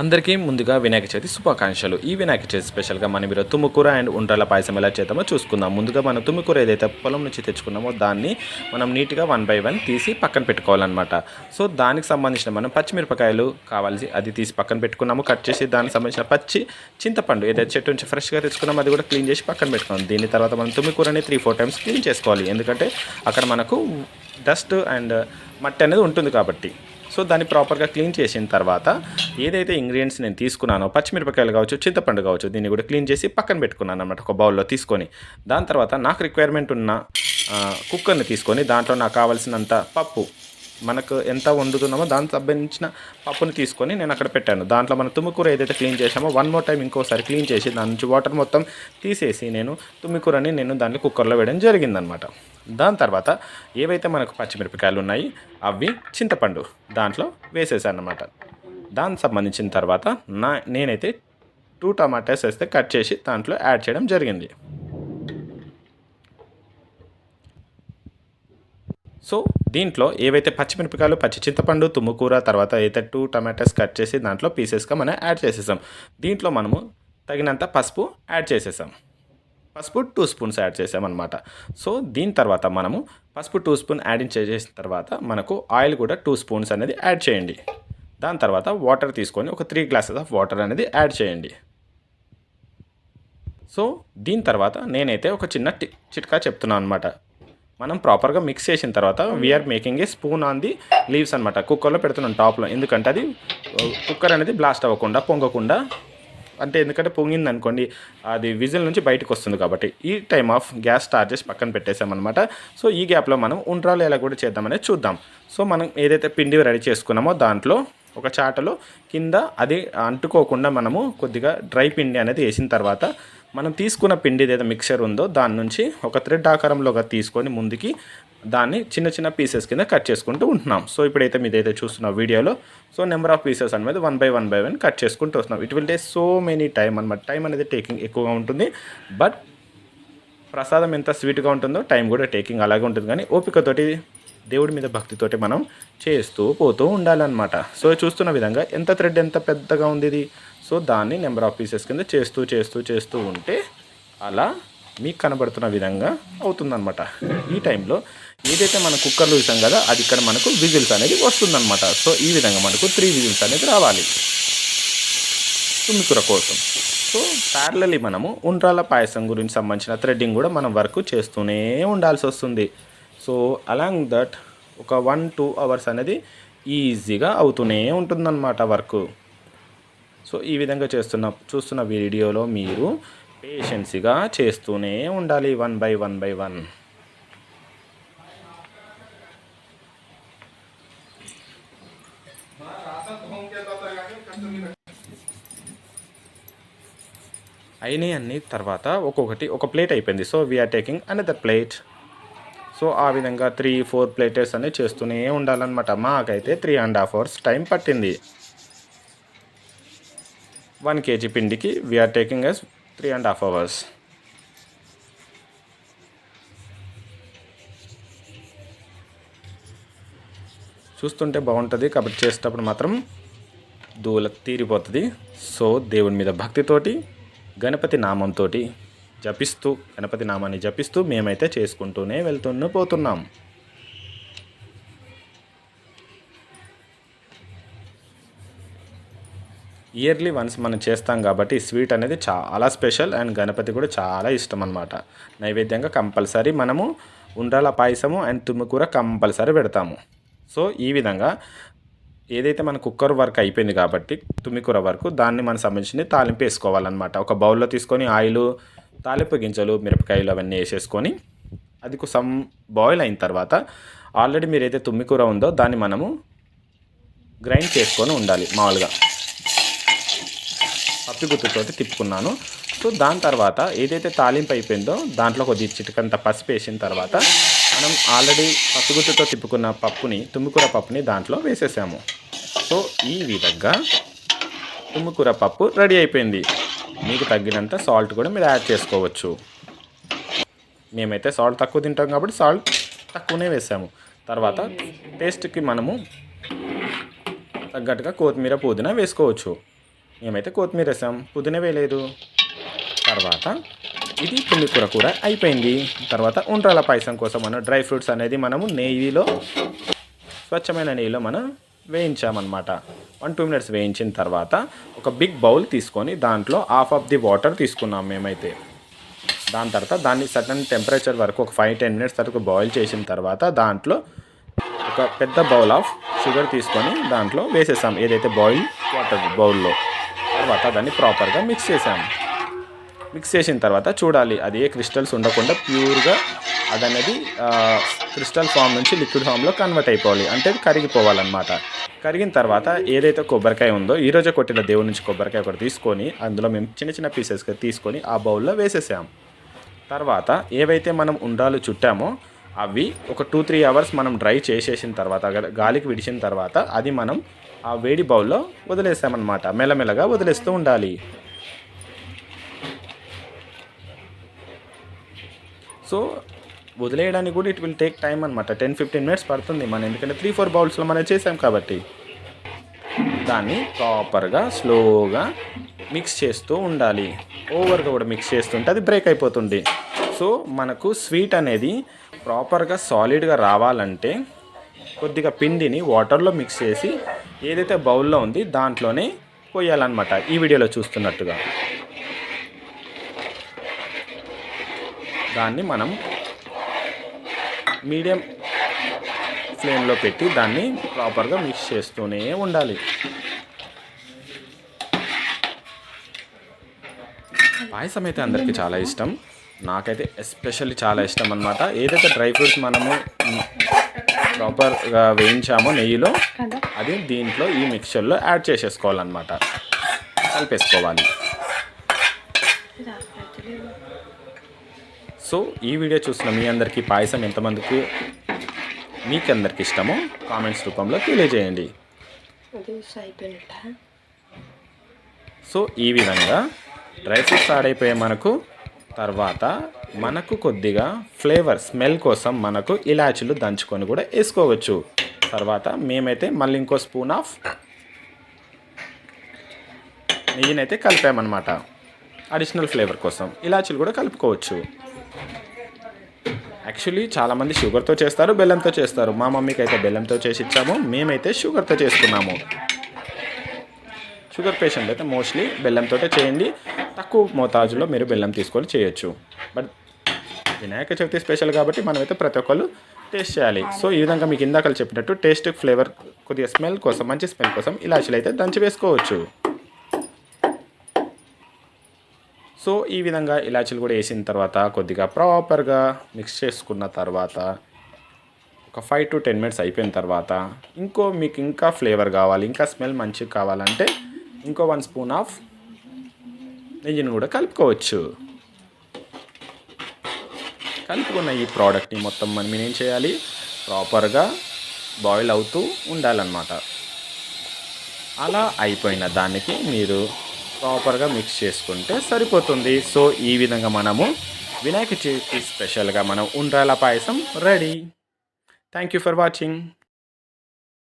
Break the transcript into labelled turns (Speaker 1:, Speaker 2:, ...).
Speaker 1: అందరికీ ముందుగా వినాయక చవితి శుభాకాంక్షలు. ఈ వినాయక చవితి స్పెషల్గా మనం ఈరోజు తుమ్ముకూర అండ్ ఉండ్రల పాయసం ఎలా చేద్దామో చూసుకుందాం. ముందుగా మనం తుమ్ముకూర ఏదైతే పొలం నుంచి తెచ్చుకున్నామో దాన్ని మనం నీట్గా వన్ బై వన్ తీసి పక్కన పెట్టుకోవాలన్నమాట. సో దానికి సంబంధించిన మనం పచ్చిమిరపకాయలు కావాల్సి అది తీసి పక్కన పెట్టుకున్నాము. కట్ చేసి దానికి సంబంధించిన పచ్చి చింతపండు ఏదైతే చెట్టు నుంచి ఫ్రెష్గా తెచ్చుకున్నామో అది కూడా క్లీన్ చేసి పక్కన పెట్టుకున్నాం. దీని తర్వాత మనం తుమ్మికూరని త్రీ ఫోర్ టైమ్స్ క్లీన్ చేసుకోవాలి. ఎందుకంటే అక్కడ మనకు డస్ట్ అండ్ మట్టి అనేది ఉంటుంది కాబట్టి. సో దాన్ని ప్రాపర్గా క్లీన్ చేసిన తర్వాత ఏదైతే ఇంగ్రీడియంట్స్ నేను తీసుకున్నానో పచ్చిమిరపకాయలు కావచ్చు చింతపండు కావచ్చు దీన్ని కూడా క్లీన్ చేసి పక్కన పెట్టుకున్నాను అనమాట ఒక బౌల్లో తీసుకొని. దాని తర్వాత నాకు రిక్వైర్మెంట్ ఉన్న కుక్కర్ని తీసుకొని దాంట్లో నాకు కావాల్సినంత పప్పు మనకు ఎంత వండుతున్నామో దానికి సంబంధించిన పప్పుని తీసుకొని నేను అక్కడ పెట్టాను. దాంట్లో మన తుమ్మికూర ఏదైతే క్లీన్ చేసామో వన్ మోర్ టైం ఇంకోసారి క్లీన్ చేసి దాని నుంచి వాటర్ మొత్తం తీసేసి నేను తుమ్మికూరని నేను దాన్ని కుక్కర్లో వేయడం జరిగిందనమాట దాని తర్వాత ఏవైతే మనకు పచ్చిమిరపకాయలు ఉన్నాయి అవి చింతపండు దాంట్లో వేసేసాను అనమాట దానికి సంబంధించిన తర్వాత నా నేనైతే టూ టమాటాస్ వేస్తే కట్ చేసి దాంట్లో యాడ్ చేయడం జరిగింది. సో దీంట్లో ఏవైతే పచ్చిమిరపకాయలు పచ్చి చింతపండు తుమ్ముకూర తర్వాత అయితే టూ టమాటాస్ కట్ చేసి దాంట్లో పీసెస్గా మనం యాడ్ చేసేసాం. దీంట్లో మనము తగినంత పసుపు యాడ్ చేసేసాం. పసుపు టూ స్పూన్స్ యాడ్ చేసామన్నమాట. సో దీని తర్వాత మనము పసుపు టూ స్పూన్ యాడ్ చేసిన తర్వాత మనకు ఆయిల్ కూడా టూ స్పూన్స్ అనేది యాడ్ చేయండి. దాని తర్వాత వాటర్ తీసుకొని ఒక త్రీ గ్లాసెస్ ఆఫ్ వాటర్ అనేది యాడ్ చేయండి. సో దీని తర్వాత నేనైతే ఒక చిన్న టి- చిట్కా చెప్తున్నాను అనమాట మనం ప్రాపర్గా మిక్స్ చేసిన తర్వాత we are making a spoon on the leaves అనమాట కుక్కర్లో పెడుతున్నాం టాప్లో ఎందుకంటే అది కుక్కర్ అనేది బ్లాస్ట్ అవ్వకుండా పొంగకుండా అంటే ఎందుకంటే పొంగింది అనుకోండి అది విజిల్ నుంచి బయటకు వస్తుంది కాబట్టి ఈ టైమ్ ఆఫ్ గ్యాస్ స్టార్ట్ చేసి పక్కన పెట్టేసామన్నమాట సో ఈ గ్యాప్లో మనం ఉండ్రాలు ఎలా కూడా చేద్దామనేది చూద్దాం. సో మనం ఏదైతే పిండి రెడీ చేసుకున్నామో దాంట్లో ఒక చాటలో కింద అది అంటుకోకుండా మనము కొద్దిగా డ్రై పిండి అనేది వేసిన తర్వాత మనం తీసుకున్న పిండి ఏదైతే మిక్చర్ ఉందో దాని నుంచి ఒక థ్రెడ్ ఆకారంలోగా తీసుకొని ముందుకి దాన్ని చిన్న చిన్న పీసెస్ కింద కట్ చేసుకుంటూ ఉంటున్నాం. సో ఇప్పుడైతే మీదైతే చూస్తున్న వీడియోలో సో నెంబర్ ఆఫ్ పీసెస్ అనేది one by one by one cut చేసుకుంటూ వస్తున్నాం. It will take so many time అనమాట టైం అనేది టేకింగ్ ఎక్కువగా ఉంటుంది. బట్ ప్రసాదం ఎంత స్వీట్గా ఉంటుందో టైం కూడా టేకింగ్ అలాగే ఉంటుంది. కానీ ఓపికతోటి దేవుడి మీద భక్తితోటి మనం చేస్తూ పోతూ ఉండాలన్నమాట. సో చూస్తున్న విధంగా ఎంత థ్రెడ్ ఎంత పెద్దగా ఉంది ఇది? సో దాన్ని నెంబర్ ఆఫ్ పీసెస్ కింద చేస్తూ చేస్తూ చేస్తూ ఉంటే అలా మీకు కనబడుతున్న విధంగా అవుతుందన్నమాట. ఈ టైంలో ఏదైతే మన కుక్కర్లు ఇస్తాం కదా అది ఇక్కడ మనకు విజిల్స్ అనేది వస్తుందన్నమాట. సో ఈ విధంగా మనకు త్రీ విజిల్స్ అనేది రావాలి. తుమ్మికూర కోసం. సో ప్యారలీ మనము ఉండ్రాల పాయసం గురించి సంబంధించిన థ్రెడ్డింగ్ కూడా మనం వర్క్ చేస్తూనే ఉండాల్సి వస్తుంది. సో అలాంగ్ దట్ ఒక వన్ టూ అవర్స్ అనేది ఈజీగా అవుతూనే ఉంటుందన్నమాట వర్క్. సో ఈ విధంగా చేస్తున్న చూస్తున్న వీడియోలో మీరు పేషెన్సీగా చేస్తూనే ఉండాలి one by one by one. అయినాయి అన్ని తర్వాత ఒక్కొక్కటి ఒక ప్లేట్ అయిపోయింది. So we are taking another plate so ఆ విధంగా త్రీ ఫోర్ ప్లేటెస్ అనేవి చేస్తూనే ఉండాలన్నమాట. మాకైతే three and half hours time పట్టింది. వన్ కేజీ పిండికి we are taking as three and half hours చూస్తుంటే బాగుంటుంది కాబట్టి చేసేటప్పుడు మాత్రం దూల తీరిపోతుంది. సో దేవుని మీద భక్తితోటి గణపతి నామంతో జపిస్తూ గణపతి నామాన్ని జపిస్తూ మేమైతే చేసుకుంటూనే వెళ్తూనే పోతున్నాం. ఇయర్లీ వన్స్ మనం చేస్తాం కాబట్టి స్వీట్ అనేది చాలా స్పెషల్ అండ్ గణపతి కూడా చాలా ఇష్టం అనమాట నైవేద్యంగా కంపల్సరీ మనము ఉండ్రాల పాయసము అండ్ తుమ్మికూర కంపల్సరీ పెడతాము. సో ఈ విధంగా ఏదైతే మన కుక్కర్ వర్క్ అయిపోయింది కాబట్టి తుమ్మికూర వరకు దాన్ని మనం సంబంధించింది తాలింపు వేసుకోవాలన్నమాట. ఒక బౌల్లో తీసుకొని ఆయిల్ తాలింపు గింజలు మిరపకాయలు అవన్నీ వేసేసుకొని అది సమ్ బాయిల్ అయిన తర్వాత ఆల్రెడీ మీరు అయితే తుమ్మికూర ఉందో దాన్ని మనము గ్రైండ్ చేసుకొని ఉండాలి మామూలుగా. పప్పి గుత్తుతో తిప్పుకున్నాను. సో దాని తర్వాత ఏదైతే తాలింపు అయిపోయిందో దాంట్లో కొద్ది చిటికంత పసుపు వేసిన తర్వాత మనం ఆల్రెడీ పప్పు గుత్తుతో తిప్పుకున్న పప్పుని తుమ్మికూర పప్పుని దాంట్లో వేసేసాము. సో ఈ విధంగా తుమ్మికూర పప్పు రెడీ అయిపోయింది. మీకు తగ్గినంత సాల్ట్ కూడా మీరు యాడ్ చేసుకోవచ్చు. మేమైతే సాల్ట్ తక్కువ తింటాం కాబట్టి సాల్ట్ తక్కువనే వేసాము. తర్వాత టేస్ట్కి మనము తగ్గట్టుగా కొత్తిమీర పుదీనా వేసుకోవచ్చు. మేమైతే కొత్తిమీర వేసాం. పుదీనా వేయలేదు. తర్వాత ఇది పులికూర కూడా అయిపోయింది. తర్వాత ఉండ్రాల పాయసం కోసం మనం డ్రై ఫ్రూట్స్ అనేది మనము నెయ్యిలో స్వచ్ఛమైన నెయ్యిలో మనం వేయించామన్నమాట. వన్ టూ మినిట్స్ వేయించిన తర్వాత ఒక బిగ్ బౌల్ తీసుకొని దాంట్లో హాఫ్ ఆఫ్ ది వాటర్ తీసుకున్నాం మేమైతే. దాని తర్వాత దాన్ని సడన్ టెంపరేచర్ వరకు ఒక ఫైవ్ టెన్ మినిట్స్ వరకు బాయిల్ చేసిన తర్వాత దాంట్లో ఒక పెద్ద బౌల్ ఆఫ్ షుగర్ తీసుకొని దాంట్లో వేసేసాం. ఏదైతే బాయిల్ వాటర్ బౌల్లో. తర్వాత దాన్ని ప్రాపర్గా మిక్స్ చేసాం. మిక్స్ చేసిన తర్వాత చూడాలి అది ఏ క్రిస్టల్స్ ఉండకుండా ప్యూర్గా అది అనేది క్రిస్టల్ ఫామ్ నుంచి లిక్విడ్ ఫామ్లో కన్వర్ట్ అయిపోవాలి. అంటే అది కరిగిపోవాలన్నమాట. కరిగిన తర్వాత ఏదైతే కొబ్బరికాయ ఉందో ఈ రోజే కొట్టిన దేవుడి నుంచి కొబ్బరికాయ ఒకటి తీసుకొని అందులో మేము చిన్న చిన్న పీసెస్గా తీసుకొని ఆ బౌల్లో వేసేసాం. తర్వాత ఏవైతే మనం ఉండాలు చుట్టామో అవి ఒక టూ త్రీ అవర్స్ మనం డ్రై చేసేసిన తర్వాత గాలికి విడిచిన తర్వాత అది మనం ఆ వేడి బౌల్లో వదిలేసామన్నమాట. మెల్లమెల్లగా వదిలేస్తూ ఉండాలి. సో వదిలేయడానికి కూడా ఇట్ విల్ టేక్ టైం అనమాట టెన్ ఫిఫ్టీన్ మినిట్స్ పడుతుంది మనం. ఎందుకంటే త్రీ ఫోర్ బౌల్స్లో మనం చేసాం కాబట్టి. దాన్ని ప్రాపర్గా స్లోగా మిక్స్ చేస్తూ ఉండాలి. ఓవర్గా కూడా మిక్స్ చేస్తుంటే అది బ్రేక్ అయిపోతుంది. సో మనకు స్వీట్ అనేది ప్రాపర్గా సాలిడ్గా రావాలంటే కొద్దిగా పిండిని వాటర్లో మిక్స్ చేసి ఏదైతే బౌల్లో ఉంది దాంట్లోనే పోయాలన్నమాట. ఈ వీడియోలో చూస్తున్నట్టుగా. దాన్ని మనం మీడియం ఫ్లేమ్లో పెట్టి దాన్ని ప్రాపర్గా మిక్స్ చేస్తూనే ఉండాలి. పాయసం అయితే అందరికీ చాలా ఇష్టం. నాకైతే ఎస్పెషల్లీ చాలా ఇష్టం అనమాట ఏదైతే డ్రై ఫ్రూట్స్ మనము ప్రాపర్గా వేయించామో నెయ్యిలో అది దీంట్లో ఈ మిక్చర్లో యాడ్ చేసేసుకోవాలన్నమాట. కలిపేసుకోవాలి. సో ఈ వీడియో చూసిన మీ అందరికీ పాయసం ఎంతమందికి మీకు అందరికి ఇష్టమో కామెంట్స్ రూపంలో తెలియజేయండి. సో ఈ విధంగా డ్రై ఫ్రూట్స్ యాడ్ అయిపోయే మనకు. తర్వాత మనకు కొద్దిగా ఫ్లేవర్ స్మెల్ కోసం మనకు ఇలాచీలు దంచుకొని కూడా వేసుకోవచ్చు. తర్వాత మేమైతే మళ్ళీ ఇంకో స్పూన్ ఆఫ్ నెయ్యినైతే కలిపామన్నమాట. అడిషనల్ ఫ్లేవర్ కోసం ఇలాచీలు కూడా కలుపుకోవచ్చు. యాక్చువల్లీ చాలామంది షుగర్తో చేస్తారు బెల్లంతో చేస్తారు. మా మమ్మీకి అయితే బెల్లంతో చేసి ఇచ్చాము. మేమైతే షుగర్తో చేసుకున్నాము. షుగర్ పేషెంట్ అయితే మోస్ట్లీ బెల్లంతో చేయండి. తక్కువ మోతాజులో మీరు బెల్లం తీసుకొని చేయొచ్చు. బట్ వినాయక చవితి స్పెషల్ కాబట్టి మనమైతే ప్రతి ఒక్కళ్ళు టేస్ట్ చేయాలి. సో ఈ విధంగా మీకు ఇందాక చెప్పినట్టు టేస్ట్ ఫ్లేవర్ కొద్దిగా స్మెల్ కోసం మంచి స్మెల్ కోసం ఇలాచీలు అయితే దంచి వేసుకోవచ్చు. సో ఈ విధంగా ఇలాచీలు కూడా వేసిన తర్వాత కొద్దిగా ప్రాపర్గా మిక్స్ చేసుకున్న తర్వాత ఒక ఫైవ్ టు టెన్ మినిట్స్ అయిపోయిన తర్వాత ఇంకో మీకు ఇంకా ఫ్లేవర్ కావాలి ఇంకా స్మెల్ మంచిగా కావాలంటే ఇంకో వన్ స్పూన్ ఆఫ్ నెయ్యిని కూడా కలుపుకోవచ్చు. కలుపుకున్న ఈ ప్రోడక్ట్ని మొత్తం మనం ఏం చేయాలి? ప్రాపర్గా బాయిల్ అవుతూ ఉండాలన్నమాట. అలా అయిపోయిన దానికి మీరు ప్రాపర్గా మిక్స్ చేసుకుంటే సరిపోతుంది. సో ఈ విధంగా మనము వినాయక చవితి స్పెషల్గా మనం ఉండ్రాల పాయసం ready. Thank you for watching